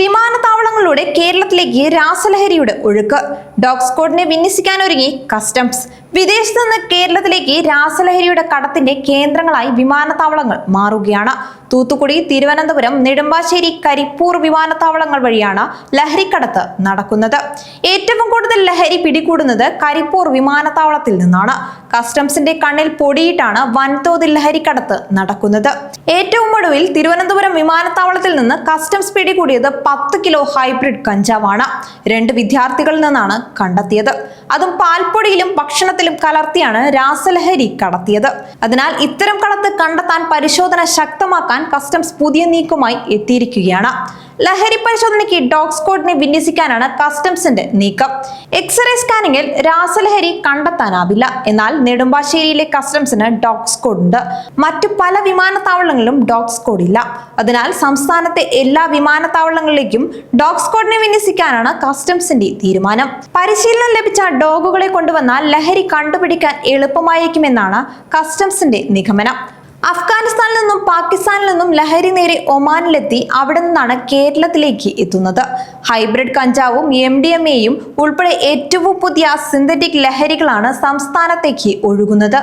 വിമാനത്താവളങ്ങളിലൂടെ കേരളത്തിലേക്ക് രാസലഹരിയുടെ ഒഴുക്ക്. ഡോഗ് സ്ക്വാഡിനെ വിന്യസിക്കാനൊരുങ്ങി കസ്റ്റംസ്. വിദേശത്ത് നിന്ന് കേരളത്തിലേക്ക് രാസലഹരിയുടെ കടത്തിന്റെ കേന്ദ്രങ്ങളായി വിമാനത്താവളങ്ങൾ മാറുകയാണ്. തൂത്തുക്കുടി തിരുവനന്തപുരം നെടുമ്പാശ്ശേരി കരിപ്പൂർ വിമാനത്താവളങ്ങൾ വഴിയാണ് ലഹരിക്കടത്ത് നടക്കുന്നത്. ഏറ്റവും കൂടുതൽ ലഹരി പിടികൂടുന്നത് കരിപ്പൂർ വിമാനത്താവളത്തിൽ നിന്നാണ്. കസ്റ്റംസിന്റെ കണ്ണിൽ പൊടിയിട്ടാണ് വൻതോതിൽ ലഹരിക്കടത്ത് നടക്കുന്നത്. ഏറ്റവും ഒടുവിൽ തിരുവനന്തപുരം വിമാനത്താവളത്തിൽ നിന്ന് കസ്റ്റംസ് പിടികൂടിയത് പത്ത് കിലോ ഹൈബ്രിഡ് കഞ്ചാവാണ് രണ്ട് വിദ്യാർത്ഥികളിൽ നിന്നാണ് കണ്ടെത്തിയത്. അതും പാൽപ്പൊടിയിലും ഭക്ഷണത്തിലും കലർത്തിയാണ് രാസലഹരി കടത്തിയത്. അതിനാൽ ഇത്തരം കടത്ത് കണ്ടെത്താൻ പരിശോധന ശക്തമാക്കാൻ കസ്റ്റംസ് പുതിയ നീക്കമായി എത്തിയിരിക്കുകയാണ്. ലഹരി പരിശോധനയ്ക്ക് ഡോഗ് സ്ക്വാഡിനെ വിന്യസിക്കാനാണ് കസ്റ്റംസിന്റെ നീക്കം. എക്സ്റേ സ്കാനിങ്ങിൽ രാസലഹരി കണ്ടെത്താനാവില്ല. എന്നാൽ നെടുമ്പാശ്ശേരിയിലെ കസ്റ്റംസിന് ഡോഗ് സ്ക്വാഡ് ഉണ്ട് മറ്റു പല വിമാനത്താവളങ്ങളിലും ഡോഗ് സ്ക്വാഡ് ഇല്ല അതിനാൽ സംസ്ഥാനത്തെ എല്ലാ വിമാനത്താവളങ്ങളിലേക്കും ഡോഗ് സ്ക്വാഡിനെ വിന്യസിക്കാനാണ് കസ്റ്റംസിന്റെ തീരുമാനം. പരിശീലനം ലഭിച്ച ഡോഗുകളെ കൊണ്ടുവന്നാൽ ലഹരി കണ്ടുപിടിക്കാൻ എളുപ്പമായിരിക്കുമെന്നാണ് കസ്റ്റംസിന്റെ നിഗമനം. അഫ്ഗാനിസ്ഥാനിൽ നിന്നും പാകിസ്ഥാനിൽ നിന്നും ലഹരി നേരെ ഒമാനിലെത്തി അവിടെ നിന്നാണ് കേരളത്തിലേക്ക് എത്തുന്നത്. ഹൈബ്രിഡ് കഞ്ചാവും എം ഡി എം എയും ഉൾപ്പെടെ ഏറ്റവും പുതിയ സിന്തറ്റിക് ലഹരികളാണ് സംസ്ഥാനത്തേക്ക് ഒഴുകുന്നത്.